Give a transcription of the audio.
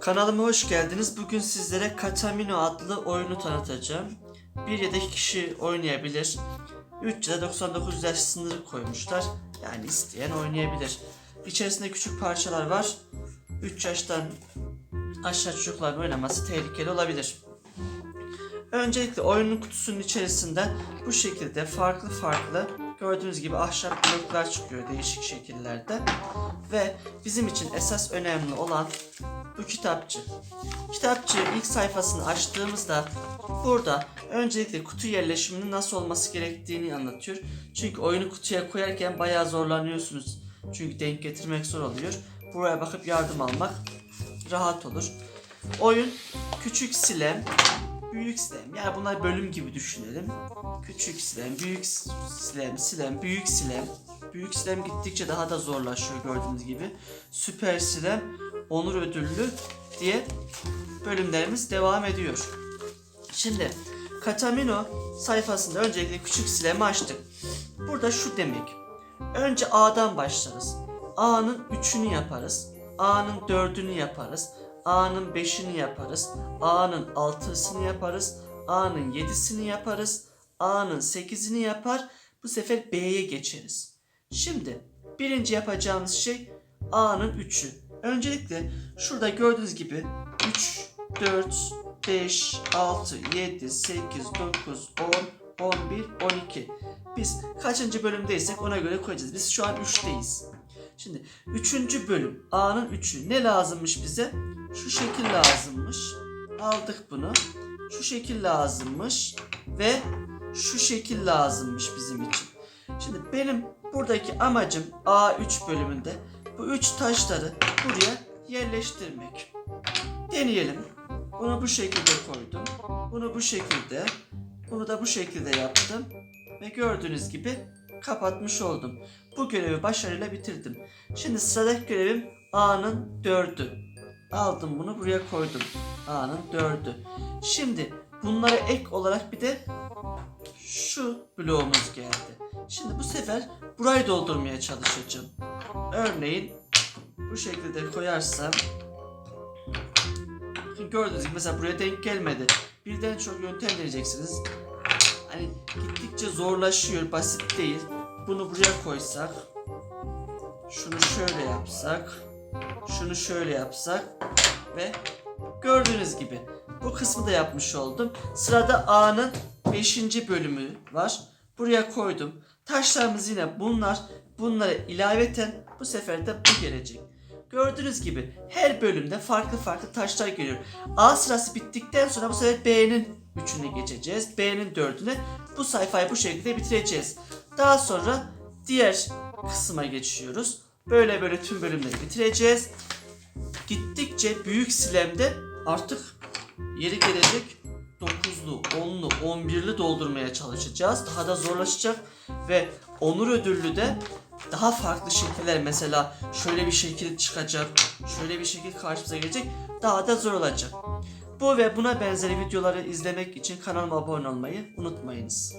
Kanalıma hoş geldiniz. Bugün sizlere Katamino adlı oyunu tanıtacağım. Bir ya da iki kişi oynayabilir. 3 ya da 99 yaş sınırı koymuşlar. Yani isteyen oynayabilir. İçerisinde küçük parçalar var. 3 yaştan aşağı çocuklar oynaması tehlikeli olabilir. Öncelikle oyunun kutusunun içerisinde bu şekilde farklı farklı gördüğünüz gibi ahşap bloklar çıkıyor değişik şekillerde. Ve bizim için esas önemli olan bu kitapçı. Kitapçı ilk sayfasını açtığımızda burada öncelikle kutu yerleşiminin nasıl olması gerektiğini anlatıyor. Çünkü oyunu kutuya koyarken bayağı zorlanıyorsunuz. Çünkü denk getirmek zor oluyor. Buraya bakıp yardım almak rahat olur. Oyun küçük silem, büyük silem. Yani bunlar bölüm gibi düşünelim. Küçük silem, büyük silem, silem, büyük silem. Büyük silem gittikçe daha da zorlaşıyor gördüğünüz gibi. Süper silem, onur ödüllü diye bölümlerimiz devam ediyor. Şimdi Katamino sayfasında öncelikle küçük silemi açtık. Burada şu demek. Önce A'dan başlarız. A'nın üçünü yaparız. A'nın dördünü yaparız. A'nın beşini yaparız. A'nın altısını yaparız. A'nın yedisini yaparız. A'nın sekizini yapar. Bu sefer B'ye geçeriz. Şimdi birinci yapacağımız şey A'nın üçü. Öncelikle şurada gördüğünüz gibi 3, 4, 5, 6, 7, 8, 9, 10, 11, 12. Biz kaçıncı bölümdeysek ona göre koyacağız. Biz şu an 3'teyiz. Şimdi 3. bölüm A'nın 3'ü ne lazımmış bize? Şu şekil lazımmış. Aldık bunu. Şu şekil lazımmış ve şu şekil lazımmış bizim için. Şimdi benim buradaki amacım A3 bölümünde bu üç taşları buraya yerleştirmek. Deneyelim. Bunu bu şekilde koydum. Bunu bu şekilde. Bunu da bu şekilde yaptım. Ve gördüğünüz gibi kapatmış oldum. Bu görevi başarıyla bitirdim. Şimdi sıradaki görevim A'nın dördü. Aldım bunu buraya koydum. A'nın dördü. Şimdi bunlara ek olarak bir de şu bloğumuz geldi. Şimdi bu sefer burayı doldurmaya çalışacağım. Örneğin bu şekilde koyarsam gördüğünüz gibi mesela buraya denk gelmedi. Birden çok yöntem deneyeceksiniz. Hani gittikçe zorlaşıyor, basit değil. Bunu buraya koysak, şunu şöyle yapsak, şunu şöyle yapsak ve gördüğünüz gibi bu kısmı da yapmış oldum. Sırada A'nın 5. bölümü var. Buraya koydum. Taşlarımız yine bunlar. Bunlara ilaveten bu sefer de bu gelecek. Gördüğünüz gibi her bölümde farklı farklı taşlar geliyor. A sırası bittikten sonra bu sefer B'nin üçüne geçeceğiz. B'nin dördüne. Bu sayfayı bu şekilde bitireceğiz. Daha sonra diğer kısma geçiyoruz. Böyle böyle tüm bölümleri bitireceğiz. Gittikçe büyük silemde artık yeri gelecek 9'lu, 10'lu, 11'li doldurmaya çalışacağız. Daha da zorlaşacak ve onur ödüllü de daha farklı şekiller mesela şöyle bir şekil çıkacak, şöyle bir şekil karşımıza gelecek. Daha da zor olacak. Bu ve buna benzeri videoları izlemek için kanalıma abone olmayı unutmayınız.